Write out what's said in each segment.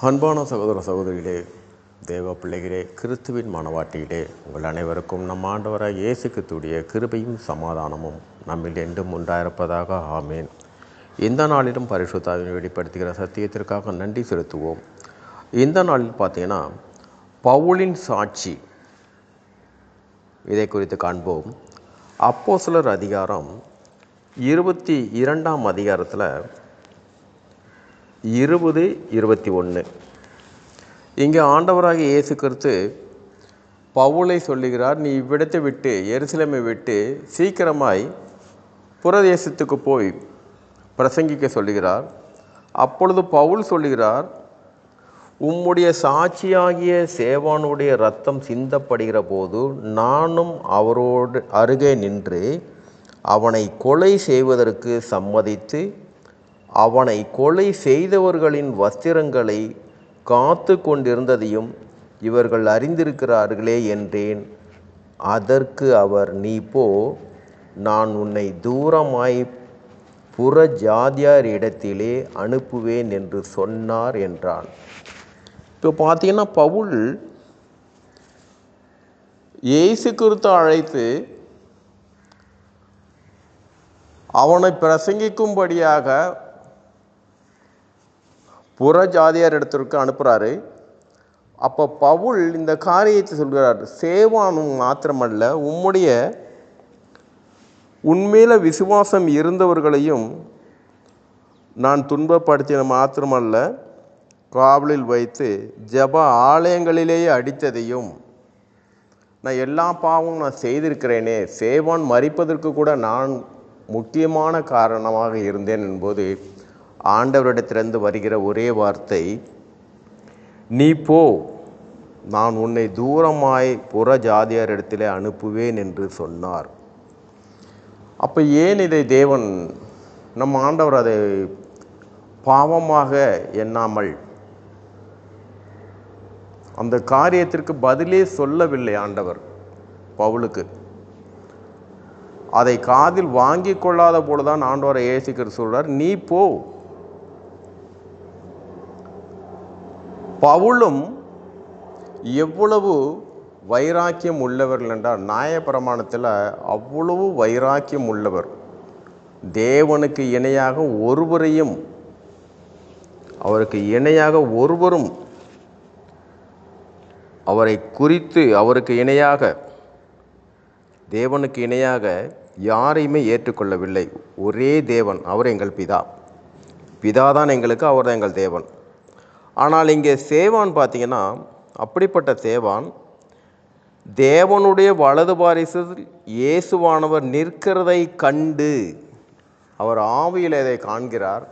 அன்பான சகோதர சகோதரிகளே தேவ பிள்ளைகளே கிறிஸ்துவின் மனவாட்டியிலே உங்கள் அனைவருக்கும் நம் ஆண்டவராக இயேசு கிறிஸ்துடைய கிருபையும் சமாதானமும் நம்மில் என்றும் உண்டாயிருப்பதாக ஆமேன். இந்த நாளிலும் பரிசுத்தாவின் வெளிப்படுத்துகிற சத்தியத்திற்காக நன்றி செலுத்துவோம். இந்த நாளில் பார்த்தீங்கன்னா பவுலின் சாட்சி இதை குறித்து காண்போம். அப்போ சிலர் அதிகாரம் இருபத்தி இரண்டாம் அதிகாரத்தில் இருபது இருபத்தி ஒன்று. இங்கே ஆண்டவராக இயேசு கிறிஸ்து பவுலை சொல்லுகிறார் நீ இவ்விடத்தை விட்டு எருசலேமை விட்டு சீக்கிரமாய் புரதேசத்துக்கு போய் பிரசங்கிக்க சொல்லுகிறார். அப்பொழுது பவுல் சொல்லுகிறார் உம்முடைய சாட்சியாகிய சேவானுடைய ரத்தம் சிந்தப்படுகிற போது நானும் அவரோடு அருகே நின்று அவனை கொலை செய்வதற்கு சம்மதித்து அவனை கொலை செய்தவர்களின் வஸ்திரங்களை காத்து கொண்டிருந்ததையும் இவர்கள் அறிந்திருக்கிறார்களே என்றேன். அதற்கு அவர் நீ போ நான் உன்னை தூரமாய் புற ஜாதியார் இடத்திலே அனுப்புவேன் என்று சொன்னார் என்றான். இப்போ பார்த்தீங்கன்னா பவுல் இயேசு கிறிஸ்து அழைத்து அவனை பிரசங்கிக்கும்படியாக புற ஜாதியார் இடத்திற்கு அனுப்புகிறாரு அப்போ பவுல் இந்த காரியத்தை சொல்கிறார் சேவானும் மாத்திரமல்ல உம்முடைய உண்மையில விசுவாசம் இருந்தவர்களையும் நான் துன்பப்படுத்தின மாத்திரமல்ல காவலில் வைத்து ஜப ஆலயங்களிலேயே அடித்ததையும் நான் எல்லா பாவமும் நான் செய்திருக்கிறேனே சேவான் மறிப்பதற்கு கூட நான் முக்கியமான காரணமாக இருந்தேன் என்பது ஆண்டவரிடத்திலிருந்து வருகிற ஒரே வார்த்தை நீ போ. நான் உன்னை தூரமாய் புற ஜாதியாரிடத்திலே அனுப்புவேன் என்று சொன்னார். அப்போ ஏன் இதை தேவன் நம் ஆண்டவர் அதை பாவமாக எண்ணாமல் அந்த காரியத்திற்கு பதிலே சொல்லவில்லை ஆண்டவர் பவுலுக்கு. அதை காதில் வாங்கி கொள்ளாத போலதான் ஆண்டவரை ஏசிக்கிற சொல்றார் நீ போ. பவுலும் எவ்வளவு வைராக்கியம் உள்ளவர்கள் என்றால் நியாயப்பிரமாணத்தில் அவ்வளவு வைராக்கியம் உள்ளவர். தேவனுக்கு இணையாக ஒருவரையும் அவருக்கு இணையாக ஒருவரும் அவரை குறித்து அவருக்கு இணையாக தேவனுக்கு இணையாக யாரையுமே ஏற்றுக்கொள்ளவில்லை. ஒரே தேவன் அவர் எங்கள் பிதா. பிதா தான் எங்களுக்கு அவர் தான் எங்கள் தேவன். ஆனால் இங்கே சேவான் பார்த்தீங்கன்னா அப்படிப்பட்ட சேவான் தேவனுடைய வலது பாரிசில் இயேசுவானவர் நிற்கிறதை கண்டு அவர் ஆவியில் இதை காண்கிறார்.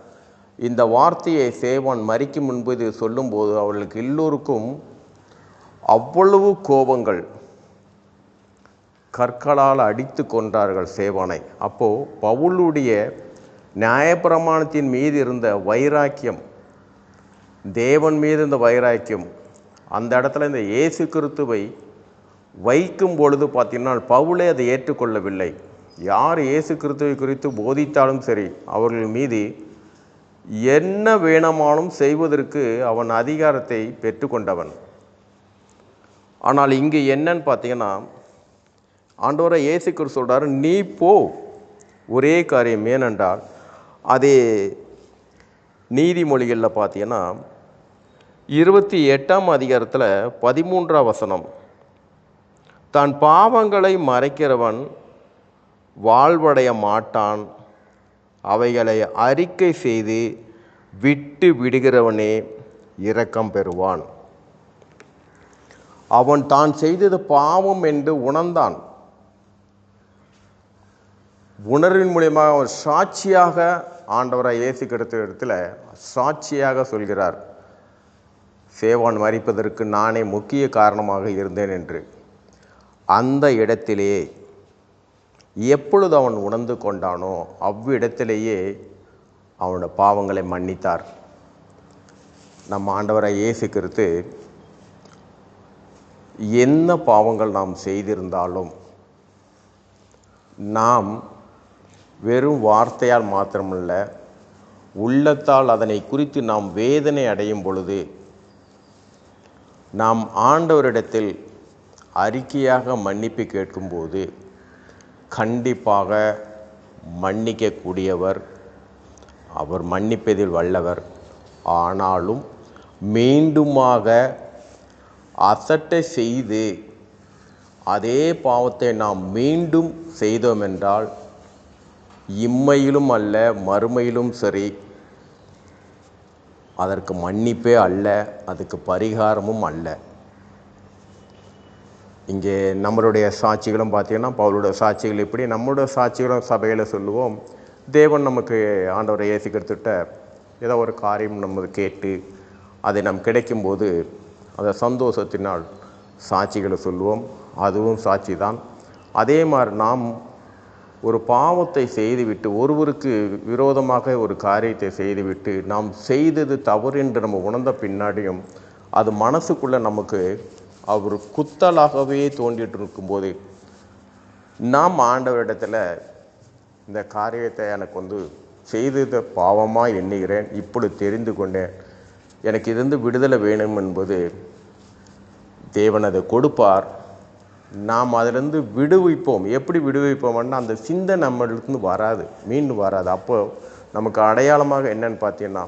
இந்த வார்த்தையை சேவான் மறிக்கும் முன்பு இது சொல்லும்போது அவர்களுக்கு எல்லோருக்கும் அவ்வளவு கோபங்கள். கற்களால் அடித்து கொன்றார்கள் சேவானை. அப்போது பவுலுடைய நியாயப்பிரமாணத்தின் மீது இருந்த வைராக்கியம் தேவன் மீது இந்த வைராக்கியம். அந்த இடத்துல இந்த இயேசு கிறிஸ்துவை வைக்கும் பொழுது பார்த்தீங்கன்னா பவுலே அதை ஏற்றுக்கொள்ளவில்லை. யார் இயேசு கிறிஸ்துவை குறித்து போதித்தாலும் சரி அவர்கள் மீது என்ன வேணமானும் செய்வதற்கு அவன் அதிகாரத்தை பெற்றுக்கொண்டவன். ஆனால் இங்கே என்னன்னு பார்த்தீங்கன்னா ஆண்டவரை இயேசு கிறிஸ்து சொல்கிறார் நீ போ. ஒரே காரியம் ஏனென்றால் அதே நீதிமொழிகளில் பார்த்தீங்கன்னா இருபத்தி எட்டாம் அதிகாரத்தில் பதிமூன்றாம் வசனம். தான் பாவங்களை மறைக்கிறவன் வாழ்வடைய மாட்டான். அவைகளை அறிக்கை செய்து விட்டு விடுகிறவனே இரக்கம் பெறுவான். அவன் தான் செய்தது பாவம் என்று உணர்ந்தான். உணர்வின் மூலியமாக அவன் சாட்சியாக ஆண்டவராக இயேசு கிடைத்த இடத்துல சாட்சியாக சொல்கிறார். சேவான் மறிப்பதற்கு நானே முக்கிய காரணமாக இருந்தேன் என்று. அந்த இடத்திலேயே எப்பொழுது அவன் உணர்ந்து கொண்டானோ அவ்விடத்திலேயே அவனோட பாவங்களை மன்னித்தார். நம்ம ஆண்டவராக இயேசு கிறிஸ்து என்ன பாவங்கள் நாம் செய்திருந்தாலும் நாம் வெறும் வார்த்தையால் மாத்திரமல்ல உள்ளத்தால் அதனை குறித்து நாம் வேதனை அடையும் பொழுது நாம் ஆண்டவரிடத்தில் அறிக்கையாக மன்னிப்பு கேட்கும்போது கண்டிப்பாக மன்னிக்கக்கூடியவர் அவர் மன்னிப்பதில் வல்லவர். ஆனாலும் மீண்டுமாக அசட்டை செய்து அதே பாவத்தை நாம் மீண்டும் செய்தோம் என்றால் இம்மையிலும் அல்ல மறுமையிலும் சரி அதற்கு மன்னிப்பே அல்ல அதுக்கு பரிகாரமும் அல்ல. இங்கே நம்மளுடைய சாட்சிகளும் பார்த்தீங்கன்னா பவுலுடைய சாட்சிகள் எப்படி நம்மளுடைய சாட்சிகளும் சபையில் சொல்லுவோம் தேவன் நமக்கு ஆண்டவரை ஏசிக்கிறதுட்ட ஏதோ ஒரு காரியம் நம்ம கேட்டு அதை நம் கிடைக்கும்போது அந்த சந்தோஷத்தினால் சாட்சிகளை சொல்லுவோம். அதுவும் சாட்சி தான் அதே மாதிரி நாம் ஒரு பாவத்தை செய்துவிட்டு ஒருவருக்கு விரோதமாக ஒரு காரியத்தை செய்துவிட்டு நாம் செய்தது தவறு என்று நம்ம உணர்ந்த பின்னாடியும் அது மனசுக்குள்ளே நமக்கு அவர் குத்தலாகவே தோண்டிகிட்டு இருக்கும்போது நாம் ஆண்டவரிடத்தில் இந்த காரியத்தை எனக்கு வந்து செய்தது பாவமாக எண்ணுகிறேன் இப்படி தெரிந்து கொண்டேன். எனக்கு இருந்து விடுதலை வேணும் என்பது தேவன் அதை கொடுப்பார். நாம் அதிலிருந்து விடுவிப்போம். எப்படி விடுவிப்போம்னா அந்த சிந்தை நம்மளுக்கு வராது. மீண்டும் வராது. அப்போ நமக்கு அடையாளமாக என்னன்னு பார்த்தீங்கன்னா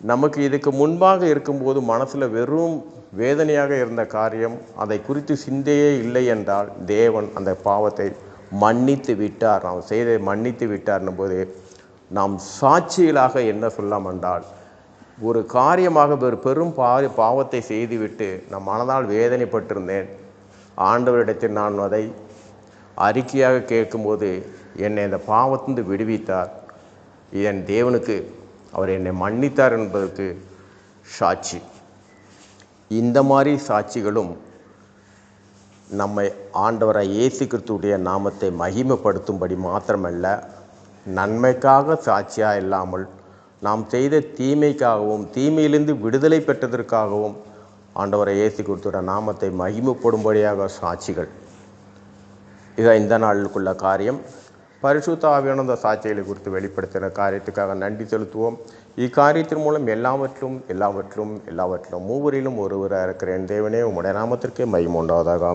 நமக்கு இதுக்கு முன்பாக இருக்கும்போது மனசில் வெறும் வேதனையாக இருந்த காரியம் அதை குறித்து சிந்தையே இல்லை என்றால் தேவன் அந்த பாவத்தை மன்னித்து விட்டார். நாம் செய்தை மன்னித்து விட்டார்னும் போது நாம் சாட்சிகளாக என்ன சொல்லலாம் என்றால் ஒரு காரியமாக பெரும் பாவத்தை செய்துவிட்டு நான் மனதால் வேதனைப்பட்டிருந்தேன். ஆண்டவரிடத்தில் நான் அதை அறிக்கையாக கேட்கும்போது என்னை இந்த பாவத்திலிருந்து விடுவித்தார். என் தேவனுக்கு அவர் என்னை மன்னித்தார் என்பதற்கு சாட்சி. இந்த மாதிரி சாட்சிகளும் நம்மை ஆண்டவரை இயேசு கிறிஸ்துவுடைய நாமத்தை மகிமைப்படுத்தும்படி மாத்திரமல்ல நன்மைக்காக சாட்சியாக இல்லாமல் நாம் செய்த தீமைக்காகவும் தீமையிலிருந்து விடுதலை பெற்றதற்காகவும் ஆண்டவரை ஏசி கொடுத்துட நாமத்தை மகிமைப்படும்படியாக சாட்சிகள். இதான் இந்த நாளுக்குள்ள காரியம். பரிசுத்த ஆவியான சாட்சிகளை குறித்து வெளிப்படுத்தின காரியத்துக்காக நன்றி செலுத்துவோம். இக்காரியத்தின் மூலம் எல்லாவற்றும் எல்லாவற்றும் எல்லாவற்றிலும் மூவரிலும் ஒருவராக இருக்கிறேன். தேவனே உம்முடைய நாமத்திற்கே மகிமுண்டாவதாக உண்டாவதாக.